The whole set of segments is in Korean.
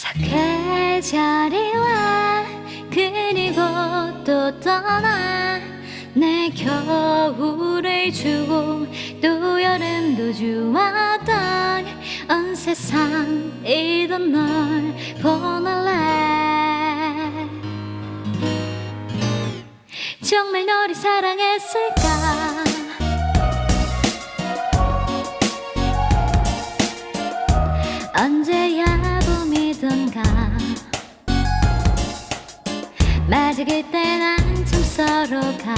계절이 와 그리고 또 떠나 내 겨울을 주고 또 여름도 주었던 온 세상 이던 널 보낼래. 정말 너를 사랑했을까? 언제야 봄이던가. 마치 그땐 한참 서로가.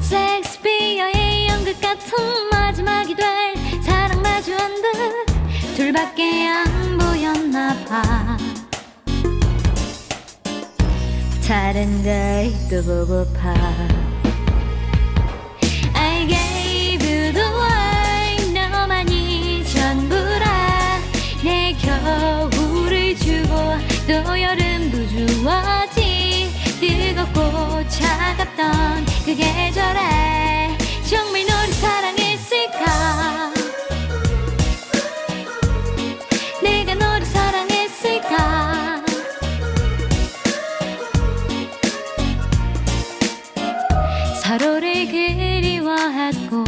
섹스피어의 연극 같은 마지막이 될 사랑 마주한 듯 둘밖에 안 보였나 봐. 다른 걸또 보고파 차갑던 그 계절에 정말 너를 사랑했을까? 내가 너를 사랑했을까? 서로를 그리워하고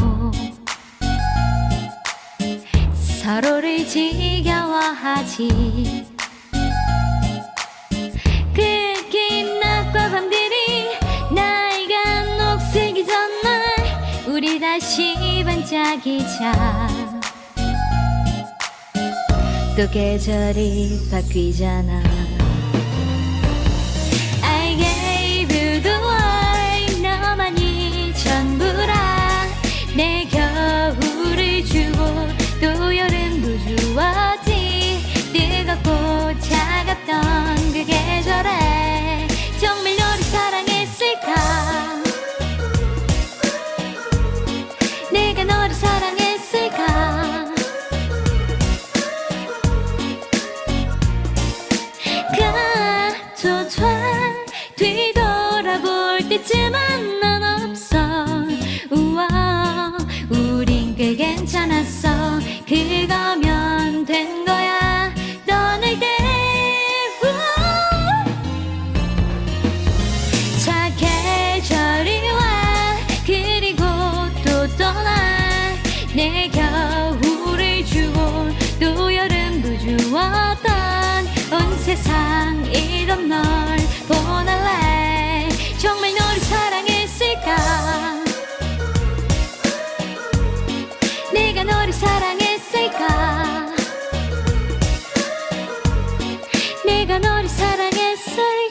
서로를 지겨워하지 반짝이자. 또 계절이 바뀌잖아 가져줘 뒤돌아볼 때쯤은 난 없어. 우와 우린 꽤 괜찮았어. 그거면 된 거야. 떠날 때 우와. 자 계절이 와. 그리고 또 떠나. 내겨 내가 너를 사랑했어요